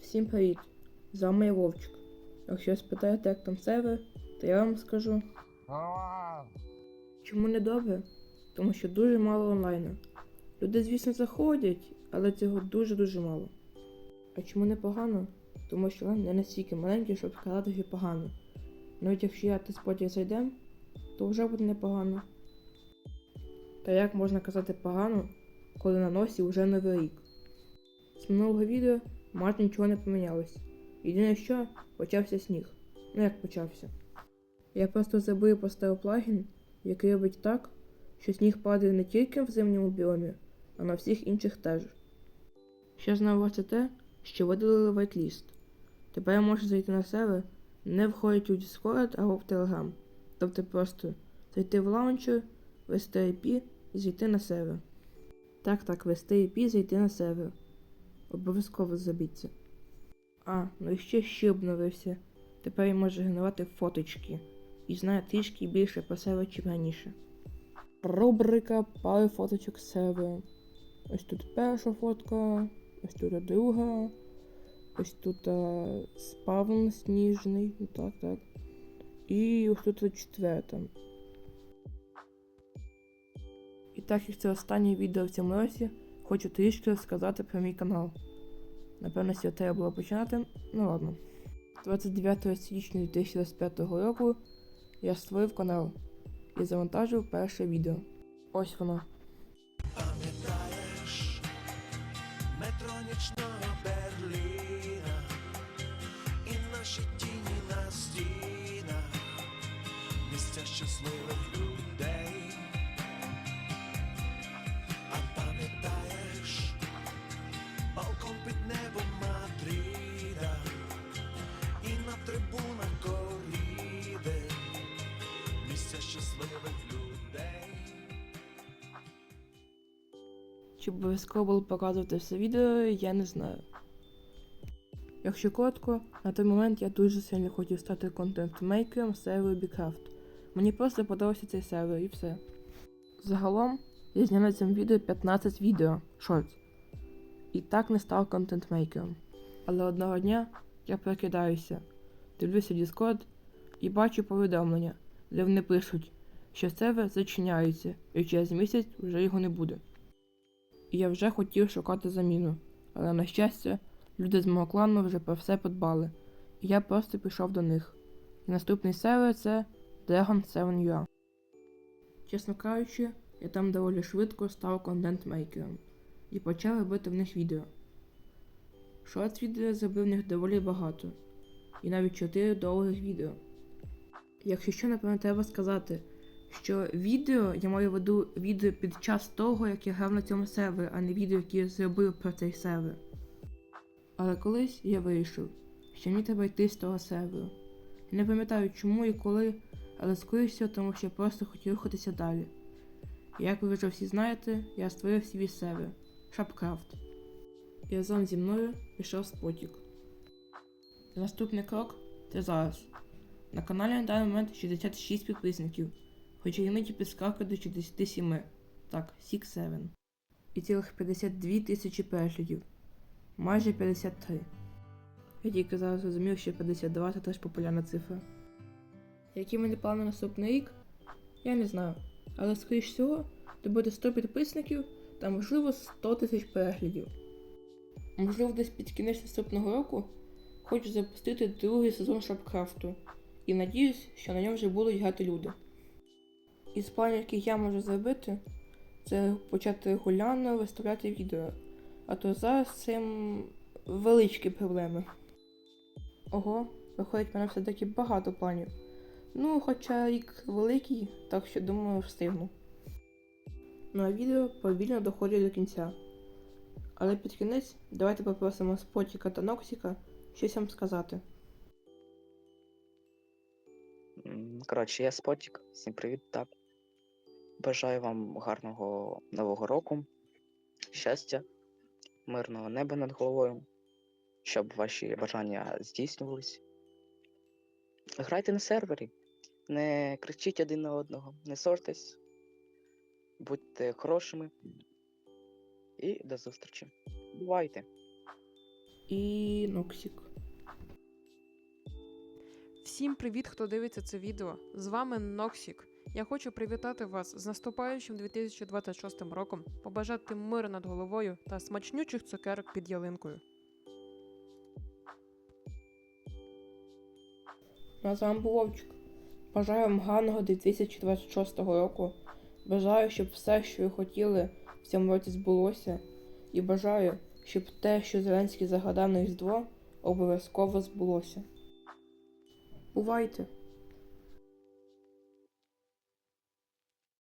Всім привіт! З вами я Вовчик. Якщо спитаєте, як там сервер, то я вам скажу. Чому не добре? Тому що дуже мало онлайну. Люди, звісно, заходять, але цього дуже-дуже мало. А чому не погано? Тому що онлайн не настільки маленький, щоб сказати, що погано. Навіть якщо я та споті зайдем, то вже буде непогано. Та як можна казати погано, коли на носі вже новий рік? З минулого відео майже нічого не помінялось. Єдине що, почався сніг. Ну як почався. Я просто забив поставив плагін, який робить так, що сніг падає не тільки в зимньому біомі, а на всіх інших теж. Ще знову це те, що видалили вайтліст. Тепер я можу зайти на сервер, не входячи у Discord або в Telegram. Тобто просто зайти в лаунчер, ввести IP і зайти на сервер. Так, так, ввести IP і зайти на сервер. Обов'язково забіться. А, ну і ще ще обновився. Тепер він може генерувати фоточки. І знає трішки більше про себе, чим раніше. Рубрика пару фоточок серверу. Ось тут перша фотка, ось тут друга. Ось тут а, спавн сніжний. Ну так, так. І ось тут четверта. І так як це останнє відео в цьому році, хочу трішки розказати про мій канал. Напевно, цього треба було починати. Ну ладно. 29 січня 2025 року я створив канал і завантажив перше відео. Ось воно. Пам'ятаєш метро нічного Берліна місця щасливих людей. Чи обов'язково було показувати все відео, я не знаю. Якщо коротко, на той момент я дуже сильно хотів стати контент-мейкером серверу Bigcraft. Мені просто подобався цей сервер і все. Загалом, я зняв на цьому відео 15 відео, шортс. І так не став контент-мейкером. Але одного дня я прокидаюся, дивлюся Discord і бачу повідомлення, де вони пишуть, що сервер зачиняється, і через місяць вже його не буде. І я вже хотів шукати заміну. Але на щастя, люди з мого клану вже про все подбали. І я просто пішов до них. І наступний сервер це Dragon 7 UA. Чесно кажучи, я там доволі швидко став контент-мейкером і почав робити в них відео. Шорт відео зробив в них доволі багато, і навіть 4 довгих відео. Якщо що, напевно, треба сказати, що відео я маю в виду відео під час того, як я грав на цьому сервері, а не відео, яке я зробив про цей сервер. Але колись я вирішив, що мені треба йти з того серверу. Я не пам'ятаю чому і коли, але скоріше тому що я просто хотів рухатися далі. Як ви вже всі знаєте, я створив свій сервер Shopcraft. І разом зі мною пішов спотік. Наступний крок це зараз. На каналі на даний момент 66 підписників, хоча іноді підскакує до 67. Так, 6-7. І цілих 52 тисячі переглядів. Майже 53. Я тільки зараз зрозумів, що 52 це теж популярна цифра. Які в мене плани на наступний рік? Я не знаю. Але скоріш всього, то буде 100 підписників та можливо 100 тисяч переглядів. Можливо, десь під кінець наступного року хочу запустити другий сезон Шапкрафту і надіюсь, що на ньому вже будуть грати люди. Із планів, які я можу зробити, це почати регулярно виставляти відео. А то зараз цим величкі проблеми. Ого, виходить, в мене все-таки багато планів. Ну, хоча рік великий, так що думаю, встигну. Ну а відео повільно доходить до кінця. Але під кінець давайте попросимо Спотіка та Ноксіка щось вам сказати. Коротше, я Спотік. Всім привіт, так. Бажаю вам гарного нового року, щастя, мирного неба над головою, щоб ваші бажання здійснювались. Грайте на сервері, не кричіть один на одного, не сортесь, будьте хорошими і до зустрічі. Бувайте! і Ноксік. Всім привіт, хто дивиться це відео. З вами Ноксік. Я хочу привітати вас з наступаючим 2026 роком, побажати миру над головою та смачнючих цукерок під ялинкою. З вами Вовчик. Бажаю вам гарного 2026 року. Бажаю, щоб все, що ви хотіли в цьому році збулося. І бажаю, щоб те, що Зеленський загадав на Різдво, обов'язково збулося. Бувайте!